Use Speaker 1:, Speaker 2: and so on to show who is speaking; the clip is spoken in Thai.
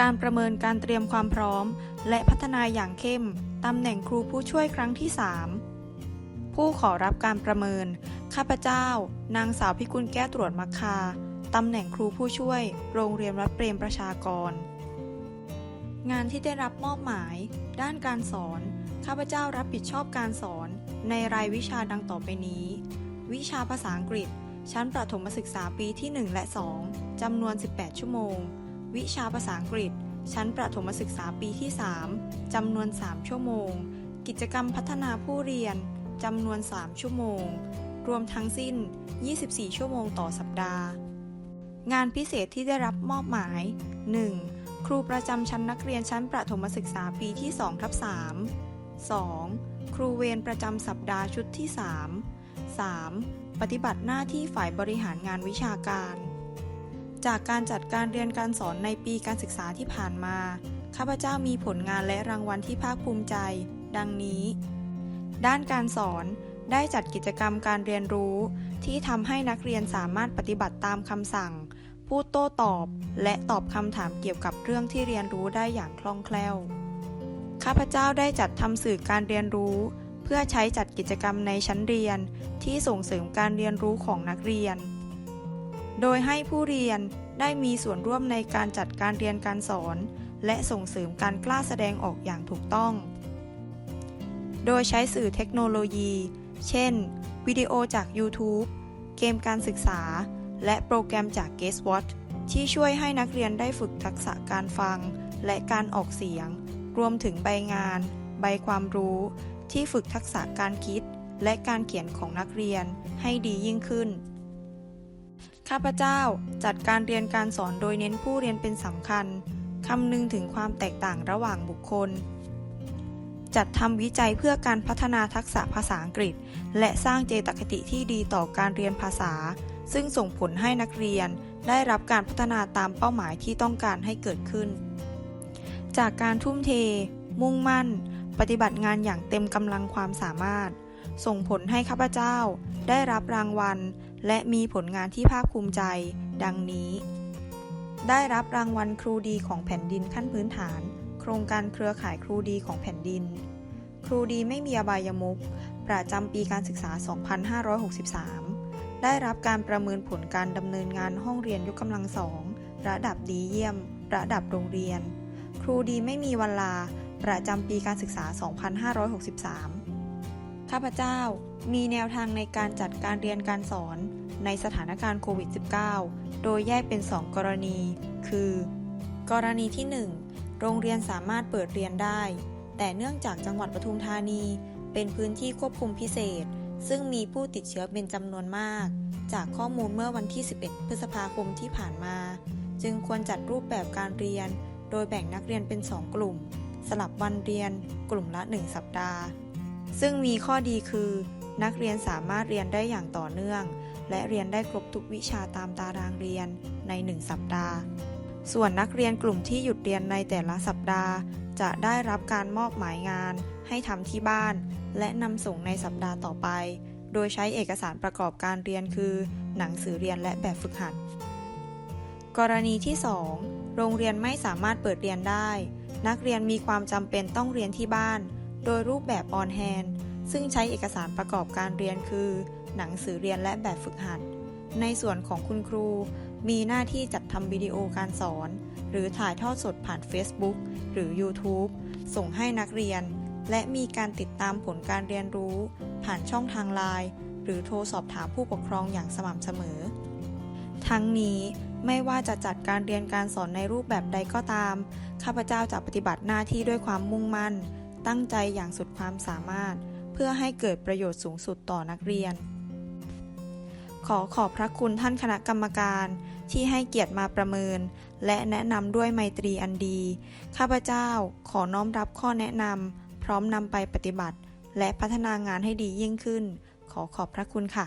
Speaker 1: การประเมินการเตรียมความพร้อม และพัฒนาอย่างเข้ม ตำแหน่งครูผู้ช่วยครั้งที่ 3 ผู้ขอรับการประเมิน ข้าพเจ้า นางสาวพิกุลแก้ตรวจมัคคา ตำแหน่งครูผู้ช่วย โรงเรียนวัดเปรมประชากร งานที่ได้รับมอบหมาย ด้านการสอน ข้าพเจ้ารับผิดชอบการสอน ในรายวิชาดังต่อไปนี้ วิชาภาษาอังกฤษ ชั้นประถมศึกษาปีที่ 1 และ 2จำนวน 18 ชั่วโมง วิชาภาษาอังกฤษ ชั้นประถมศึกษาปีที่ 3 จำนวน 3 ชั่วโมง กิจกรรมพัฒนาผู้เรียน จำนวน 3 ชั่วโมง รวมทั้งสิ้น 24 ชั่วโมงต่อสัปดาห์ งานพิเศษที่ได้รับมอบหมาย 1. ครูประจำชั้นนักเรียนชั้นประถมศึกษาปีที่2ทับ3 2. ครูเวรประจำสัปดาห์ชุดที่ 3 3. ปฏิบัติหน้าที่ฝ่ายบริหารงานวิชาการ จากการจัดการเรียนการสอนในปีการศึกษาที่ผ่านมา ข้าพเจ้ามีผลงานและรางวัลที่ภาคภูมิใจ ดังนี้ ด้านการสอนได้จัดกิจกรรมการเรียนรู้ ที่ทำให้นักเรียนสามารถปฏิบัติตามคำสั่ง พูดโต้ตอบ และตอบคำถามเกี่ยวกับเรื่องที่เรียนรู้ได้อย่างคล่องแคล่ว ข้าพเจ้าได้จัดทำสื่อการเรียนรู้ เพื่อใช้จัดกิจกรรมในชั้นเรียน ที่ส่งเสริมการเรียนรู้ของนักเรียน โดยให้ผู้เรียนได้มีส่วนร่วมในการจัดการเรียนการสอน และส่งเสริมการกล้าแสดงออกอย่างถูกต้อง โดยใช้สื่อเทคโนโลยี เช่น วิดีโอจาก YouTube เกมการศึกษา และโปรแกรมจาก Guestwatch ที่ช่วยให้นักเรียนได้ฝึกทักษะการฟัง และการออกเสียง รวมถึงใบงาน ใบความรู้ ที่ฝึกทักษะการคิด และการเขียนของนักเรียนให้ดียิ่งขึ้น ข้าพเจ้าจัดการเรียนการสอนโดยเน้นผู้เรียนเป็นสำคัญ คำนึงถึงความแตกต่างระหว่างบุคคล จัดทำวิจัยเพื่อการพัฒนาทักษะภาษาอังกฤษ และสร้างเจตคติที่ดีต่อการเรียนภาษา ซึ่งส่งผลให้นักเรียนได้รับการพัฒนาตามเป้าหมายที่ต้องการให้เกิดขึ้น จากการทุ่มเท มุ่งมั่น ปฏิบัติงานอย่างเต็มกำลังความสามารถ ส่งผลให้ข้าพเจ้าได้รับรางวัล และมีผลงานที่ภาคภูมิใจ ดังนี้ ได้รับรางวัลครูดีของแผ่นดินขั้นพื้นฐาน โครงการเครือข่ายครูดีของแผ่นดิน ครูดีไม่มีอบายมุขประจำปีการศึกษา 2563 ได้รับการประเมินผลการดำเนินงานห้องเรียนยกกำลังสองระดับดีเยี่ยม ระดับโรงเรียน ครูดีไม่มีวันลาประจำปีการศึกษา 2563 ข้าพเจ้ามีแนวทางในการจัดการเรียนการสอนในสถานการณ์โควิด -19 โดยแยกเป็น 2 กรณี คือ กรณีที่ 1 โรงเรียนสามารถเปิดเรียนได้ แต่เนื่องจากจังหวัดปทุมธานี เป็นพื้นที่ควบคุมพิเศษ ซึ่งมีผู้ติดเชื้อเป็นจำนวนมาก จากข้อมูลเมื่อวันที่ 11 พฤษภาคมที่ผ่านมา จึงควรจัดรูปแบบการเรียน โดยแบ่งนักเรียนเป็น 2 กลุ่ม สลับวันเรียน กลุ่มละ 1 สัปดาห์ ซึ่งมีข้อดีคือ นักเรียนสามารถเรียนได้อย่างต่อเนื่อง และเรียนได้ครบทุกวิชาตามตารางเรียนใน 1 สัปดาห์ ส่วนนักเรียนกลุ่มที่หยุดเรียนในแต่ละสัปดาห์ จะได้รับการมอบหมายงาน ให้ทำที่บ้าน และนำส่งในสัปดาห์ต่อไป โดยใช้เอกสารประกอบการเรียนคือ หนังสือเรียนและแบบฝึกหัด กรณีที่ 2 โรงเรียนไม่สามารถเปิดเรียนได้ นักเรียนมีความจำเป็นต้องเรียนที่บ้าน โดยรูปแบบออนแฮนซึ่งใช้เอกสารประกอบการเรียนคือ หนังสือเรียนและแบบฝึกหัด ในส่วนของคุณครู มีหน้าที่จัดทำวิดีโอการสอน หรือถ่ายทอดสดผ่าน Facebook หรือ YouTube ส่งให้นักเรียน และมีการติดตามผลการเรียนรู้ ผ่านช่องทางไลน์หรือโทรสอบถามผู้ปกครองอย่างสม่ำเสมอ ทั้งนี้ไม่ว่าจะจัดการเรียนการสอนในรูปแบบใดก็ตาม ข้าพเจ้าจะปฏิบัติหน้าที่ด้วยความมุ่งมั่น ตั้งใจอย่างสุดความสามารถ เพื่อให้เกิดประโยชน์สูงสุดต่อนักเรียน ขอขอบพระคุณท่านคณะกรรมการที่ให้เกียรติมาประเมิน และแนะนำด้วยไมตรีอันดี ข้าพเจ้าขอน้อมรับข้อแนะนำพร้อมนำไปปฏิบัติ และพัฒนางานให้ดียิ่งขึ้น ขอขอบพระคุณค่ะ